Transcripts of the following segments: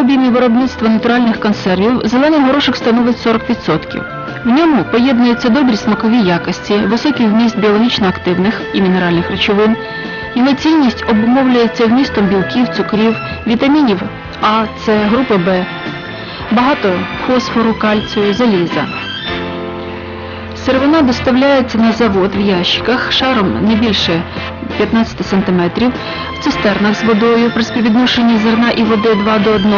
об'ємі виробництва натуральних консервів зелений горошок становить 40%. В ньому поєднуються добрі смакові якості, високий вміст біологічно активних і мінеральних речовин. Його цінність обумовлюється вмістом білків, цукрів, вітамінів А, С, групи Б, багато фосфору, кальцію, заліза. Сировина доставляється на завод в ящиках шаром не більше 15 см, в цистернах з водою при співвідношенні зерна і води 2 до 1,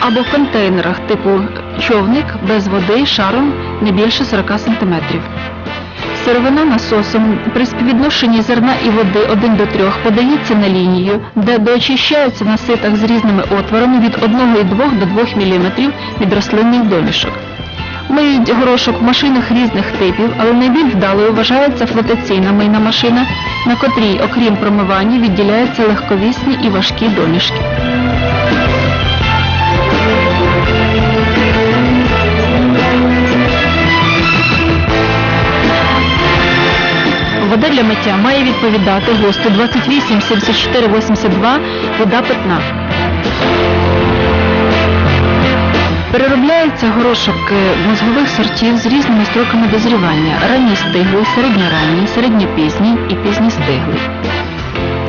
або в контейнерах типу човник без води шаром не більше 40 см. Сировина насосом при співвідношенні зерна і води 1 до 3 подається на лінію, де доочищаються на ситах з різними отворами від 1,2 до 2 мм від рослинних домішок. Миють горошок в машинах різних типів, але найбільш вдалою вважається флотаційна мийна машина, на котрій, окрім промивання, відділяються легковісні і важкі домішки. Вода для миття має відповідати ГОСТу 28 74 82 вода питна. Переробляється горошок е, мозгових сортів з різними строками дозрівання. Ранній стиглий, середньоранній, середньопізній і пізньостиглий.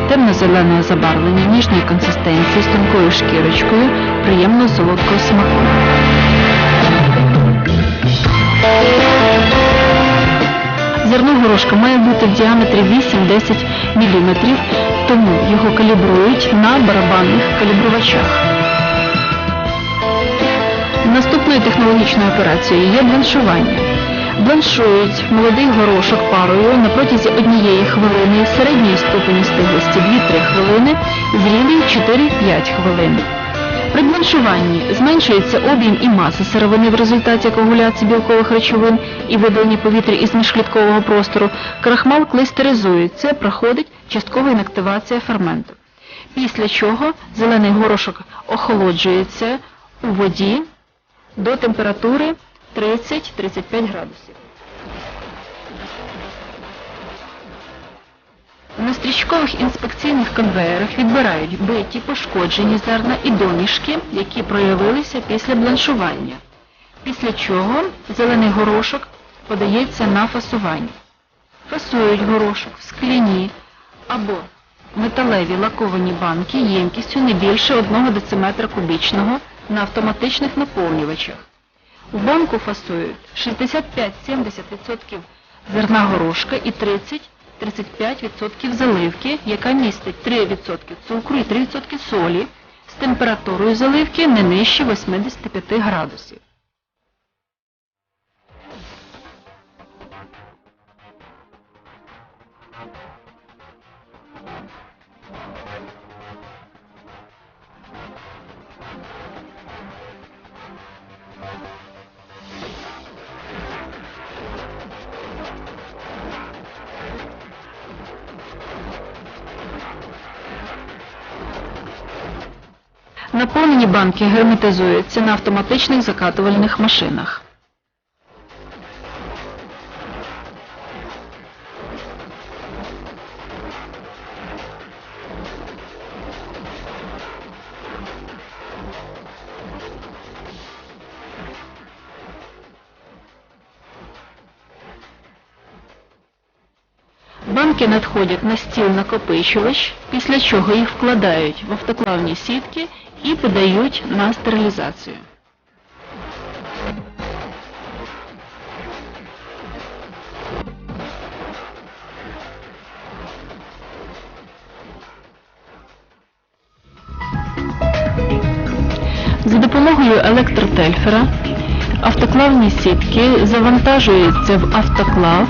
Темно-зеленого забарвлення, ніжної консистенції з тонкою шкірочкою, приємно солодкого смаку. Зерно горошка має бути в діаметрі 8-10 мм, тому його калібрують на барабанних калібрувачах. Наступною технологічною операцією є бланшування. Бланшують молодий горошок парою на протязі однієї хвилини, середньої ступені стиглості 2-3 хвилини, зрілий 4-5 хвилин. При бланшуванні зменшується об'єм і маса сировини в результаті коагуляції білкових речовин і видалення повітря із міжкліткового простору. Крахмал клейстеризується, проходить часткова інактивація ферменту. Після чого зелений горошок охолоджується у воді до температури 30-35 градусів. На стрічкових інспекційних конвеєрах відбирають биті, пошкоджені зерна і домішки, які проявилися після бланшування. Після чого зелений горошок подається на фасування. Фасують горошок в скляні або металеві лаковані банки ємкістю не більше 1 дециметра кубічного на автоматичних наповнювачах. В банку фасують 65-70% зерна горошка і 30-35% заливки, яка містить 3% цукру і 3% солі з температурою заливки не нижче 85 градусів. Наповнені банки герметизуються на автоматичних закатувальних машинах. Банки надходять на стіл накопичувач, після чого їх вкладають в автоклавні сітки і подають на стерилізацію. За допомогою електротельфера автоклавні сітки завантажуються в автоклав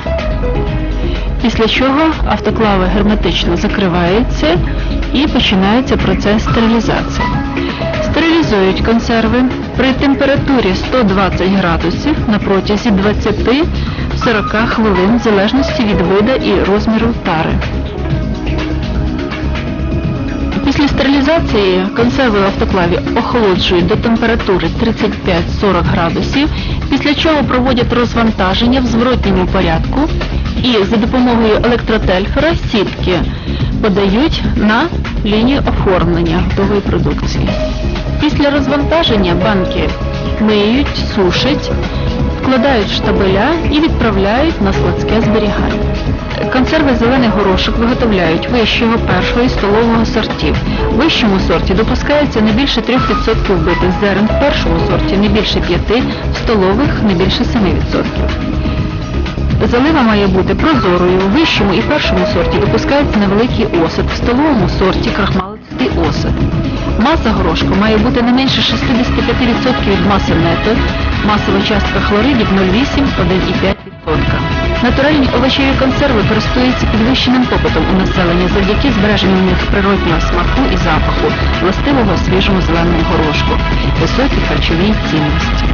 Після чого автоклави герметично закриваються і починається процес стерилізації. Стерилізують консерви при температурі 120 градусів на протязі 20-40 хвилин в залежності від вида і розміру тари. Після стерилізації консерви в автоклаві охолоджують до температури 35-40 градусів, після чого проводять розвантаження в зворотньому порядку і за допомогою електротельфера сітки подають на лінію оформлення готової продукції. Після розвантаження банки миють, сушать, вкладають штабеля і відправляють на складське зберігання. Консерви зелений горошок виготовляють вищого, першого і столового сортів. В вищому сорті допускається не більше 3% битих зерен, в першому сорті не більше 5%, в столових не більше 7%. Залива має бути прозорою, в вищому і першому сорті допускається невеликий осад, в столовому сорті крахмалистий осад. Маса горошку має бути не менше 65% від маси нето, масова частка хлоридів 0,8-1,5%. Натуральні овочеві консерви користуються підвищеним попитом у населення завдяки збереженню в них природнього смаку і запаху, властивого свіжому зеленому горошку, високій харчовій цінності.